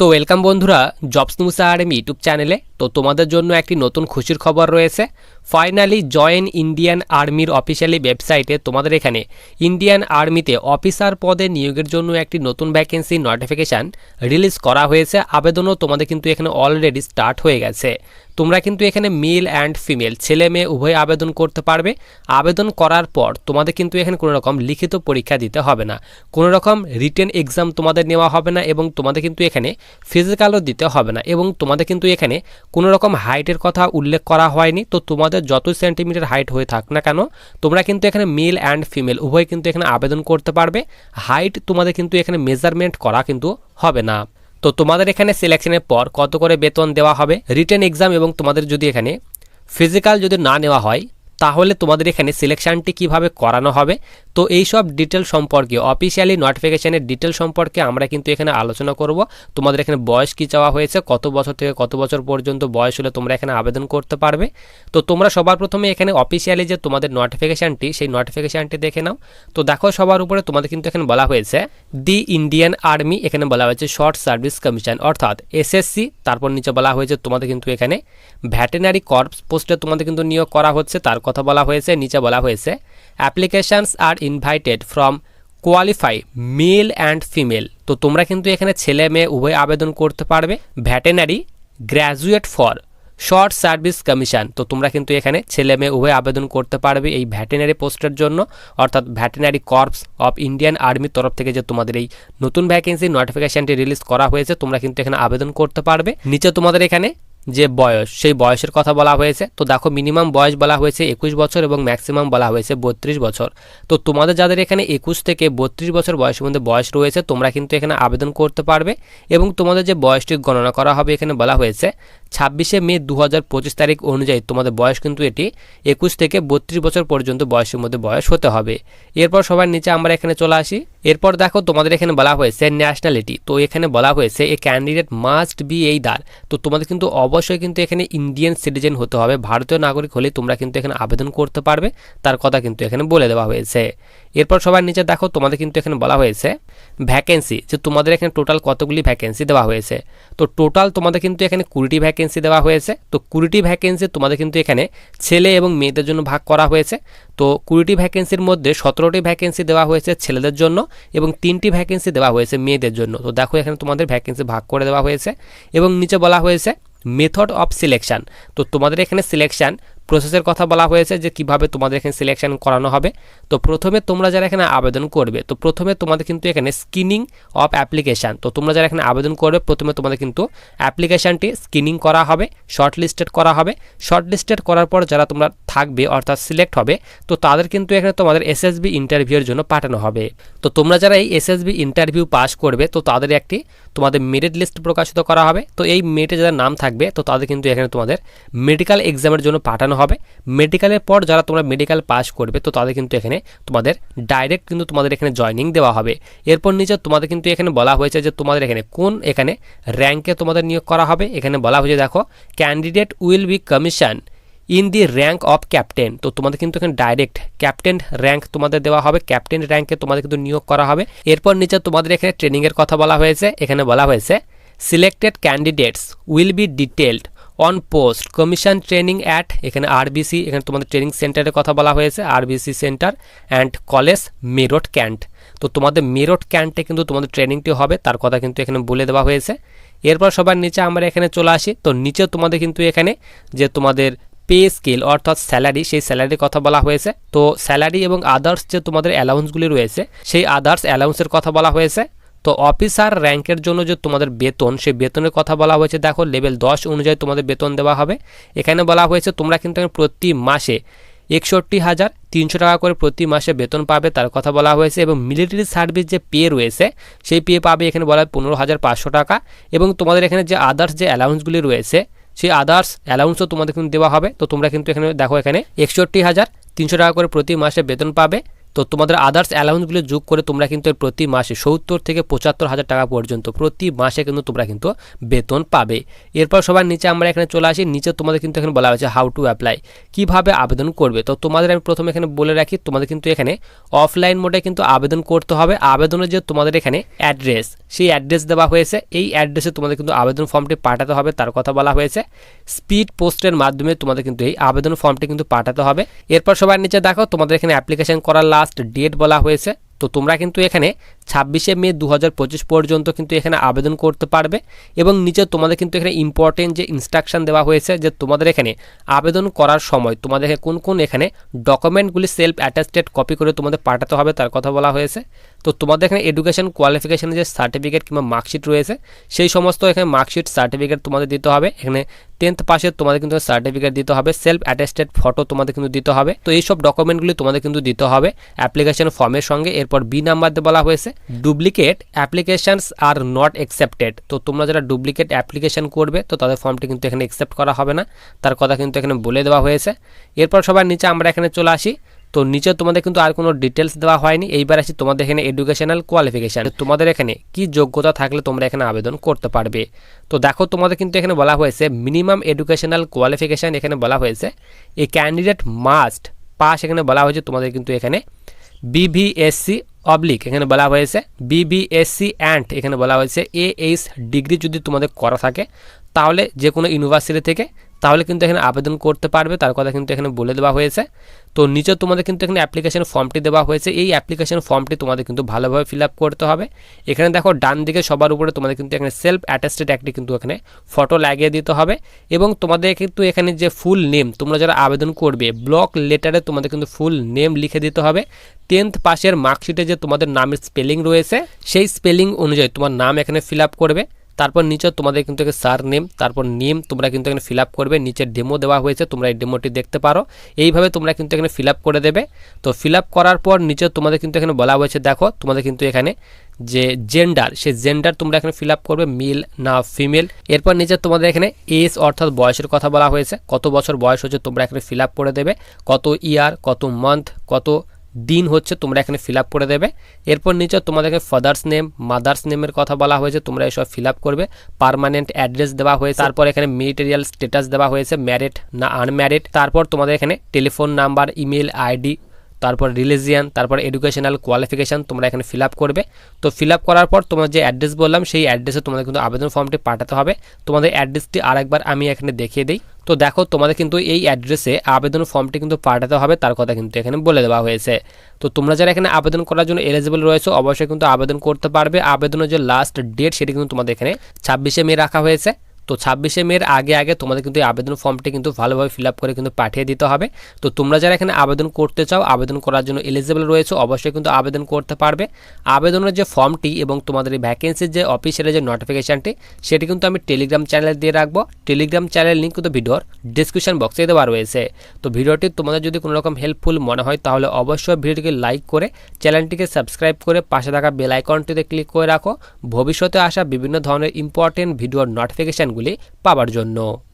তো ওয়েলকাম বন্ধুরা, jobs news army YouTube চ্যানেলে। তো তোমাদের জন্য একটি নতুন খুশির খবর রয়েছে। ফাইনালি জয়েন ইন্ডিয়ান আর্মির অফিসিয়ালি ওয়েবসাইটে তোমাদের এখানে। ইন্ডিয়ান আর্মিতে অফিসার পদে নিয়োগের জন্য একটি নতুন ভ্যাকেন্সি নোটিফিকেশান রিলিজ করা হয়েছে। আবেদনও তোমাদের কিন্তু এখানে অলরেডি স্টার্ট হয়ে গেছে। তোমরা কিন্তু এখানে মেল অ্যান্ড ফিমেল ছেলে মেয়ে, উভয় আবেদন করতে পারবে। আবেদন করার পর তোমাদের কিন্তু এখানে কোনো রকম লিখিত পরীক্ষা দিতে হবে না। কোনো রকম রিটেন এক্সাম তোমাদের নেওয়া হবে না এবং তোমাদের কিন্তু এখানে ফিজিক্যালও দিতে হবে না এবং তোমাদের কিন্তু এখানে কোনো রকম হাইটের কথা উল্লেখ করা হয়নি। তো তোমাদের যত সেন্টিমিটার হাইট হয়ে থাক না কেন, তোমরা কিন্তু এখানে মেল অ্যান্ড ফিমেল উভয় কিন্তু এখানে আবেদন করতে পারবে। হাইট তোমাদের কিন্তু এখানে মেজারমেন্ট করা কিন্তু হবে না। তো তোমাদের এখানে সিলেকশনের পর কত করে বেতন দেওয়া হবে? রিটেন এক্সাম এবং তোমাদের যদি এখানে ফিজিক্যাল যদি না নেওয়া হয় তাহলে তোমাদের এখানে সিলেকশানটি কীভাবে করানো হবে? তো এই সব ডিটেল সম্পর্কে অফিসিয়ালি নোটিফিকেশনের ডিটেল সম্পর্কে আমরা কিন্তু এখানে আলোচনা করব। তোমাদের এখানে বয়স কি চাওয়া হয়েছে, কত বছর থেকে কত বছর পর্যন্ত বয়স হলে তোমরা এখানে আবেদন করতে পারবে। তো তোমরা সবার প্রথমে এখানে অফিসিয়ালি যে তোমাদের নোটিফিকেশানটি সেই নোটিফিকেশানটি দেখে নাও। তো দেখো সবার উপরে তোমাদের কিন্তু এখানে বলা হয়েছে, দি ইন্ডিয়ান আর্মি এখানে বলা হয়েছে, শর্ট সার্ভিস কমিশন অর্থাৎ এসএসসি তারপর নিচে বলা হয়েছে তোমাদের কিন্তু এখানে, ভ্যাটেনারি কর্পস পোস্টে তোমাদের কিন্তু নিয়োগ করা হচ্ছে, তার কথা বলা হয়েছে, নিচে বলা হয়েছে applications are invited from qualify male and female তো তোমরা কিন্তু এখানে ছেলে মেয়ে উভয় আবেদন করতে পারবে। Veterinary graduate for short service commission তো তোমরা কিন্তু এখানে ছেলে মেয়ে উভয় আবেদন করতে পারবে এই ভ্যাটেনারি পোস্টের জন্য। অর্থাৎ ভ্যাটেনারি কর্পস অফ ইন্ডিয়ান আর্মির তরফ থেকে যে তোমাদের এই নতুন ভ্যাকেন্সি নোটিফিকেশনটি রিলিজ করা হয়েছে, তোমরা কিন্তু এখানে আবেদন করতে পারবে। নিচে তোমাদের এখানে যে বয়স, সেই বয়সের কথা বলা হয়েছে। তো দেখো মিনিমাম বয়স বলা হয়েছে একুশ বছর এবং ম্যাক্সিমাম বলা হয়েছে বত্রিশ বছর। তো তোমাদের যাদের এখানে একুশ থেকে বত্রিশ বছর বয়সের মধ্যে বয়স রয়েছে, তোমরা কিন্তু এখানে আবেদন করতে পারবে এবং তোমাদের যে বয়সটি গণনা করা হবে এখানে বলা হয়েছে ছাব্বিশে মে দু হাজার পঁচিশ তারিখ অনুযায়ী তোমাদের বয়স কিন্তু এটি একুশ থেকে বত্রিশ বছর পর্যন্ত বয়সের মধ্যে বয়স হতে হবে। এরপর সবার নিচে আমরা এখানে চলে আসি। এরপর দেখো তোমাদের এখানে বলা হয়েছে ন্যাশনালিটি তো এখানে বলা হয়েছে এ ক্যান্ডিডেট মাস্ট বি এই দার তো তোমাদের কিন্তু অবশ্যই কিন্তু এখানে ইন্ডিয়ান সিটিজেন হতে হবে। ভারতীয় নাগরিক হলে তোমরা কিন্তু এখানে আবেদন করতে পারবে। তার কথা কিন্তু এখানে বলে দেওয়া হয়েছে। এরপর সবার নিচে দেখো তোমাদের কিন্তু এখানে বলা হয়েছে ভ্যাকেন্সি যে তোমাদের এখানে টোটাল কতগুলি ভ্যাকেন্সি দেওয়া হয়েছে। তো টোটাল তোমাদের কিন্তু এখানে কুড়িটি ভ্যাকেন্সি দেওয়া হয়েছে। তো কুড়িটি ভ্যাকেন্সি তোমাদের কিন্তু এখানে ছেলে এবং মেয়েদের জন্য ভাগ করা হয়েছে। তো কুড়িটি ভ্যাকেন্সির মধ্যে সতেরোটি ভ্যাকেন্সি দেওয়া হয়েছে ছেলেদের জন্য এবং তিনটি ভ্যাকেন্সি দেওয়া হয়েছে মেয়েদের জন্য। তো দেখো এখানে তোমাদের ভ্যাকেন্সি ভাগ করে দেওয়া হয়েছে এবং নিচে বলা হয়েছে মেথড অফ সিলেকশান তো তোমাদের এখানে সিলেকশান প্রসেসের কথা বলা হয়েছে যে কীভাবে তোমাদের এখানে সিলেকশন করানো হবে। তো প্রথমে তোমরা যারা এখানে আবেদন করবে, তো প্রথমে তোমাদের কিন্তু এখানে স্ক্রিনিং অফ অ্যাপ্লিকেশান তো তোমরা যারা এখানে আবেদন করবে, প্রথমে তোমাদের কিন্তু অ্যাপ্লিকেশানটি স্ক্রিনিং করা হবে শর্ট লিস্টেড করা হবে। শর্ট লিস্টেড করার পর যারা তোমরা থাকবে, অর্থাৎ সিলেক্ট হবে, তো তাদের কিন্তু এখানে তোমাদের এসএসবি ইন্টারভিউয়ের জন্য পাঠানো হবে। তো তোমরা যারা এই এসএসবি ইন্টারভিউ পাস করবে, তো তাদের একটি তোমাদের মেরিট লিস্ট প্রকাশিত করা হবে। তো এই মেরিটে যাদের নাম থাকবে, তো তাদের কিন্তু এখানে তোমাদের মেডিকেল এক্সামের জন্য পাঠানো হবে। মেডিকেলের পর যারা তোমরা মেডিকেল পাস করবে, তো তাদের কিন্তু এখানে তোমাদের ডাইরেক্ট কিন্তু তোমাদের এখানে জয়নিং দেওয়া হবে। এরপর নিচে তোমাদের কিন্তু এখানে বলা হয়েছে যে তোমাদের এখানে কোন এখানে র্যাঙ্কে তোমাদের নিয়োগ করা হবে। এখানে বলা হয়েছে, দেখো candidate will be commission in the rank of captain তো তোমাদের কিন্তু এখানে ডাইরেক্ট ক্যাপ্টেন র্যাঙ্ক তোমাদের দেওয়া হবে। ক্যাপ্টেন র্যাঙ্কে তোমাদের কিন্তু নিয়োগ করা হবে। এরপর নিচে তোমাদের এখানে ট্রেনিংয়ের কথা বলা হয়েছে। এখানে বলা হয়েছে selected candidates will be detailed on post commission training at এখানে আরবিসি এখানে তোমাদের ট্রেনিং সেন্টারের কথা বলা হয়েছে RBC centre and college Meerut cantt তো তোমাদের মেরট ক্যান্টে কিন্তু তোমাদের ট্রেনিংটি হবে, তার কথা কিন্তু এখানে বলে দেওয়া হয়েছে। এরপর সবার নিচে আমরা এখানে চলে আসি, তো নিচে তোমাদের কিন্তু এখানে যে তোমাদের পে স্কেল অর্থাৎ স্যালারি সেই স্যালারির কথা বলা হয়েছে। তো স্যালারি এবং আদার্স যে তোমাদের অ্যালাউন্সগুলি রয়েছে, সেই আদার্স অ্যালাউন্সের কথা বলা হয়েছে। তো অফিসার র্যাঙ্কের জন্য যে তোমাদের বেতন, সেই বেতনের কথা বলা হয়েছে। দেখো লেভেল দশ অনুযায়ী তোমাদের বেতন দেওয়া হবে। এখানে বলা হয়েছে, তোমরা কিন্তু প্রতি মাসে একষট্টি হাজার তিনশো টাকা করে প্রতি মাসে বেতন পাবে, তার কথা বলা হয়েছে। এবং মিলিটারি সার্ভিস যে পে রয়েছে, সেই পে পাবে এখানে বলা হয় পনেরো হাজার পাঁচশো টাকা। এবং তোমাদের এখানে যে আদার্স যে অ্যালাউন্সগুলি রয়েছে, সেই আদার্স অ্যালাউন্সও তোমাদের কিন্তু দেওয়া হবে। তো তোমরা কিন্তু এখানে, দেখো এখানে, একষট্টি হাজার তিনশো টাকা করে প্রতি মাসে বেতন পাবে। তো তোমাদের আদার্স অ্যালাউন্সগুলো যোগ করে তোমরা কিন্তু প্রতি মাসে সত্তর থেকে পঁচাত্তর হাজার টাকা পর্যন্ত প্রতি মাসে কিন্তু তোমরা কিন্তু বেতন পাবে। এরপর সবার নিচে আমরা এখানে চলে আসি, নিচে তোমাদের কিন্তু এখানে বলা হয়েছে হাউ টু অ্যাপ্লাই কীভাবে আবেদন করবে। তো তোমাদের আমি প্রথমে এখানে বলে রাখি, তোমাদের কিন্তু এখানে অফলাইন মোডে কিন্তু আবেদন করতে হবে। আবেদনের যে তোমাদের এখানে অ্যাড্রেস সেই অ্যাড্রেস দেওয়া হয়েছে। এই অ্যাড্রেসে তোমাদের কিন্তু আবেদন ফর্মটি পাঠাতে হবে, তার কথা বলা হয়েছে। স্পিড পোস্টের মাধ্যমে তোমাদের কিন্তু এই আবেদন ফর্মটি কিন্তু পাঠাতে হবে। এরপর সবার নিচে দেখো, তোমাদের এখানে অ্যাপ্লিকেশন করার লাস্ট ডেট বলা হয়েছে। তো তোমরা কিন্তু এখানে ছাব্বিশে মে দু হাজার পঁচিশ পর্যন্ত কিন্তু এখানে আবেদন করতে পারবে এবং নিচে তোমাদের কিন্তু এখানে ইম্পর্টেন্ট যে ইনস্ট্রাকশন দেওয়া হয়েছে যে তোমাদের এখানে আবেদন করার সময় তোমাদের কোন কোন এখানে ডকুমেন্টগুলি সেলফ অ্যাটাস্টেড কপি করে তোমাদের পাঠাতে হবে তার কথা বলা হয়েছে। তো তোমাদের এখানে এডুকেশন কোয়ালিফিকেশনের যে সার্টিফিকেট কিংবা মার্কশিট রয়েছে, সেই সমস্ত এখানে মার্কশিট সার্টিফিকেট তোমাদের দিতে হবে। এখানে টেন্থ পাসের তোমাদের কিন্তু সার্টিফিকেট দিতে হবে সেলফ অ্যাটাস্টেড ফটো তোমাদের কিন্তু দিতে হবে। তো এইসব ডকুমেন্টগুলি তোমাদের কিন্তু দিতে হবে। অ্যাপ্লিকেশন ফর্মের সঙ্গে এরপর বি নাম্বার বলা হয়েছে duplicate applications are not accepted তো তোমরা যারা ডুপ্লিকেট অ্যাপ্লিকেশন করবে, তো তাদের ফর্মটি কিন্তু এখানে অ্যাকসেপ্ট করা হবে না। তার কথা কিন্তু এখানে বলে দেওয়া হয়েছে। এরপর সবার নিচে আমরা এখানে চলে আসি। তো নিচে তোমাদের কিন্তু আর কোনো ডিটেলস দেওয়া হয়নি। এইবার আসি তোমাদের এখানে এডুকেশনাল কোয়ালিফিকেশান তোমাদের এখানে কি যোগ্যতা থাকলে তোমরা এখানে আবেদন করতে পারবে। তো দেখো তোমাদের কিন্তু এখানে বলা হয়েছে মিনিমাম এডুকেশনাল কোয়ালিফিকেশান এখানে বলা হয়েছে। এ ক্যান্ডিডেট মাস্ট পাস এখানে বলা হয়েছে। তোমাদের কিন্তু এখানে বিভিএসসি অবলিক এখানে বলা হয়েছে বিবিএসসি অ্যান্ড এখানে বলা হয়েছে এ এইচ ডিগ্রি যদি তোমাদের করা থাকে, তাহলে যে কোনো ইউনিভার্সিটি থেকে তাহলে কিন্তু এখানে আবেদন করতে পারবে, তার কথা কিন্তু এখানে বলে দেওয়া হয়েছে। তো নিচে তোমাদের কিন্তু এখানে অ্যাপ্লিকেশন ফর্মটি দেওয়া হয়েছে। এই অ্যাপ্লিকেশন ফর্মটি তোমাদের কিন্তু ভালোভাবে ফিল করতে হবে। এখানে দেখো, ডান দিকে সবার উপরে তোমাদের কিন্তু এখানে সেলফ অ্যাটাস্টেড একটি কিন্তু এখানে ফটো লাগিয়ে দিতে হবে। এবং তোমাদের কিন্তু এখানে যে ফুল নেম তোমরা যারা আবেদন করবে ব্লক লেটারে তোমাদের কিন্তু ফুল নেম লিখে দিতে হবে। টেন্থ পাশের মার্কশিটে যে তোমাদের নামের স্পেলিং রয়েছে, সেই স্পেলিং অনুযায়ী তোমার নাম এখানে ফিল করবে। তারপর নিচে তোমাদের কিন্তু সার নেম তারপর নেম তোমরা কিন্তু এখানে ফিল করবে, নিচে ডেমো দেওয়া হয়েছে, তোমরা এই ডেমোটি দেখতে পারো। এইভাবে তোমরা কিন্তু এখানে ফিল করে দেবে। তো ফিল করার পর নিচে তোমাদের কিন্তু এখানে বলা হয়েছে, দেখো, তোমাদের কিন্তু এখানে যে জেন্ডার সেই জেন্ডার তোমরা এখানে ফিল করবে মেল না ফিমেল এরপর নিচে তোমাদের এখানে এজ অর্থাৎ বয়সের কথা বলা হয়েছে, কত বছর বয়স হচ্ছে তোমরা এখানে ফিল করে দেবে, কত ইয়ার কত মান্থ কত দিন হচ্ছে তোমরা এখানে ফিল আপ করে দেবে। এরপর নিচে তোমাদেরকে ফাদার্স নেম মাদার্স নেমের কথা বলা হয়েছে তোমরা এসব ফিল আপ করবে। পারমানেন্ট অ্যাড্রেস দেওয়া হয়েছে তারপর এখানে মেটেরিয়াল স্ট্যাটাস দেওয়া হয়েছে ম্যারিড না আনম্যারিড তারপর তোমাদের এখানে টেলিফোন নাম্বার ইমেল আইডি তারপর রিলিজিয়ান তারপর এডুকেশনাল কোয়ালিফিকেশান তোমরা এখানে ফিল করবে। তো ফিল করার পর তোমার যে অ্যাড্রেস বললাম, সেই অ্যাড্রেসে তোমাদের কিন্তু আবেদন ফর্মটি পাঠাতে হবে। তোমাদের অ্যাড্রেসটি আরেকবার আমি এখানে দেখিয়ে দিই। তো দেখো, তোমাদের কিন্তু এই অ্যাড্রেসে আবেদন ফর্মটি কিন্তু পাঠাতে হবে, তার কথা কিন্তু এখানে বলে দেওয়া হয়েছে। তো তোমরা যারা এখানে আবেদন করার জন্য এলিজিবল রয়েছে, অবশ্যই কিন্তু আবেদন করতে পারবে। আবেদনের যে লাস্ট ডেট সেটি কিন্তু তোমাদের এখানে ছাব্বিশে মে রাখা হয়েছে। তো ছাব্বিশে মের আগে আগে তোমাদের কিন্তু আবেদন ফর্মটি কিন্তু ভালোভাবে ফিল করে কিন্তু পাঠিয়ে দিতে হবে। তো তোমরা যারা এখানে আবেদন করতে চাও, আবেদন করার জন্য এলিজিবল রয়েছে, অবশ্যই কিন্তু আবেদন করতে পারবে। আবেদনের যে ফর্মটি এবং তোমাদের এই ভ্যাকেন্সির যে অফিসিয়ালের যে নোটিফিকেশানটি সেটি কিন্তু আমি টেলিগ্রাম চ্যানেলে দিয়ে রাখব। টেলিগ্রাম চ্যানেল লিঙ্ক কিন্তু ভিডিওর ডিসক্রিপশন বক্সে দেওয়া রয়েছে। তো ভিডিওটি তোমাদের যদি কোনো রকম হেল্পফুল মনে হয়, তাহলে অবশ্যই ভিডিওটিকে লাইক করে চ্যানেলটিকে সাবস্ক্রাইব করে পাশে থাকা বেল আইকনটিতে ক্লিক করে রাখো। ভবিষ্যতে আসা বিভিন্ন ধরনের ইম্পর্টেন্ট ভিডিওর নোটিফিকেশানগুলি পাওয়ার জন্য।